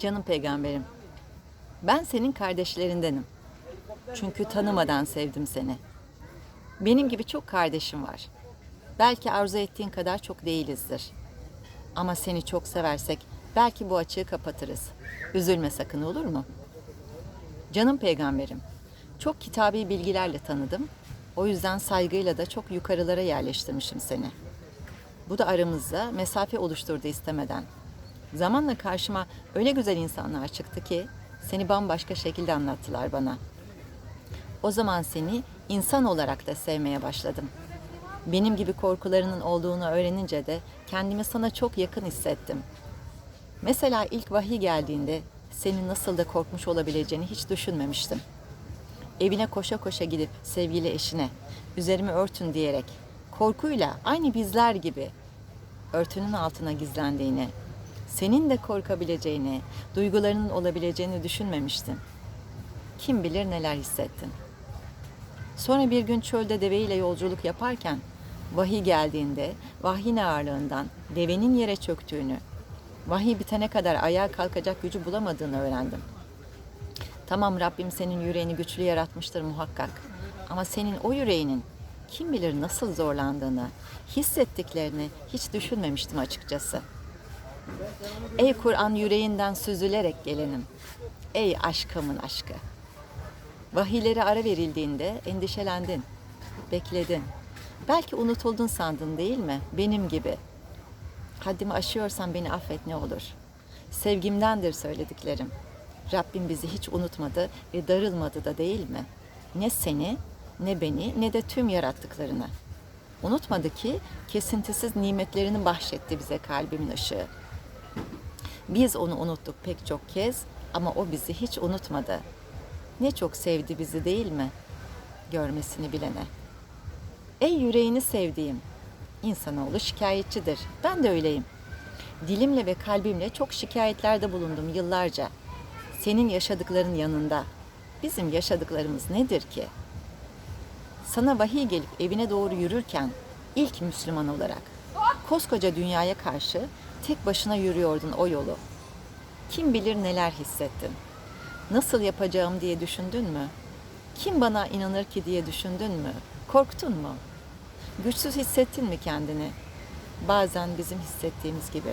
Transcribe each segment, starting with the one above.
Canım peygamberim, ben senin kardeşlerindenim. Çünkü tanımadan sevdim seni. Benim gibi çok kardeşim var. Belki arzu ettiğin kadar çok değilizdir. Ama seni çok seversek belki bu açığı kapatırız. Üzülme sakın olur mu? Canım peygamberim, çok kitabi bilgilerle tanıdım. O yüzden saygıyla da çok yukarılara yerleştirmişim seni. Bu da aramızda mesafe oluşturdu istemeden. Zamanla karşıma öyle güzel insanlar çıktı ki seni bambaşka şekilde anlattılar bana. O zaman seni insan olarak da sevmeye başladım. Benim gibi korkularının olduğunu öğrenince de kendimi sana çok yakın hissettim. Mesela ilk vahiy geldiğinde senin nasıl da korkmuş olabileceğini hiç düşünmemiştim. Evine koşa koşa gidip sevgili eşine üzerimi örtün diyerek korkuyla aynı bizler gibi örtünün altına gizlendiğini, senin de korkabileceğini, duygularının olabileceğini düşünmemiştin. Kim bilir neler hissettin. Sonra bir gün çölde deveyle yolculuk yaparken vahiy geldiğinde vahyin ağırlığından devenin yere çöktüğünü, vahiy bitene kadar ayağa kalkacak gücü bulamadığını öğrendim. Tamam Rabbim senin yüreğini güçlü yaratmıştır muhakkak. Ama senin o yüreğinin kim bilir nasıl zorlandığını, hissettiklerini hiç düşünmemiştim açıkçası. Ey Kur'an yüreğinden süzülerek gelenim. Ey aşkımın aşkı. Vahiyleri ara verildiğinde endişelendin, bekledin. Belki unutuldun sandın değil mi? Benim gibi. Haddimi aşıyorsan beni affet ne olur. Sevgimdendir söylediklerim. Rabbim bizi hiç unutmadı ve darılmadı da değil mi? Ne seni, ne beni, ne de tüm yarattıklarını. Unutmadı ki kesintisiz nimetlerini bahşetti bize kalbimin ışığı. Biz onu unuttuk pek çok kez ama o bizi hiç unutmadı. Ne çok sevdi bizi değil mi? Görmesini bilene. Ey yüreğini sevdiğim. İnsanoğlu şikayetçidir. Ben de öyleyim. Dilimle ve kalbimle çok şikayetlerde bulundum yıllarca. Senin yaşadıkların yanında. Bizim yaşadıklarımız nedir ki? Sana vahiy gelip evine doğru yürürken ilk Müslüman olarak koskoca dünyaya karşı tek başına yürüyordun o yolu. Kim bilir neler hissettin. Nasıl yapacağım diye düşündün mü? Kim bana inanır ki diye düşündün mü? Korktun mu? Güçsüz hissettin mi kendini? Bazen bizim hissettiğimiz gibi.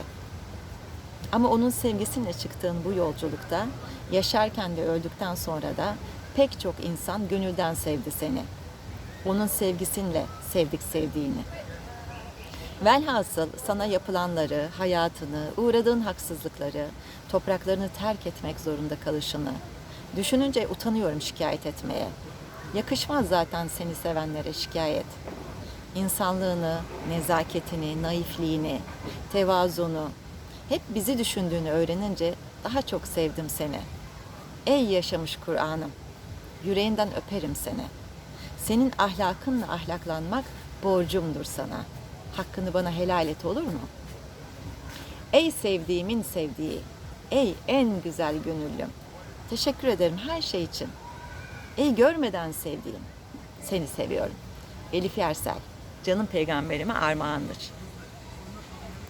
Ama onun sevgisiyle çıktığın bu yolculukta, yaşarken de öldükten sonra da pek çok insan gönülden sevdi seni. Onun sevgisinle sevdik sevdiğini. Velhasıl sana yapılanları, hayatını, uğradığın haksızlıkları, topraklarını terk etmek zorunda kalışını düşününce utanıyorum şikayet etmeye. Yakışmaz zaten seni sevenlere şikayet. İnsanlığını, nezaketini, naifliğini, tevazunu, hep bizi düşündüğünü öğrenince daha çok sevdim seni. Ey yaşamış Kur'an'ım, yüreğinden öperim seni. Senin ahlakınla ahlaklanmak borcumdur sana. Hakkını bana helal et olur mu? Ey sevdiğimin sevdiği, ey en güzel gönüllüm. Teşekkür ederim her şey için. Ey görmeden sevdiğim, seni seviyorum. Elif Yersel, canım peygamberime armağandır.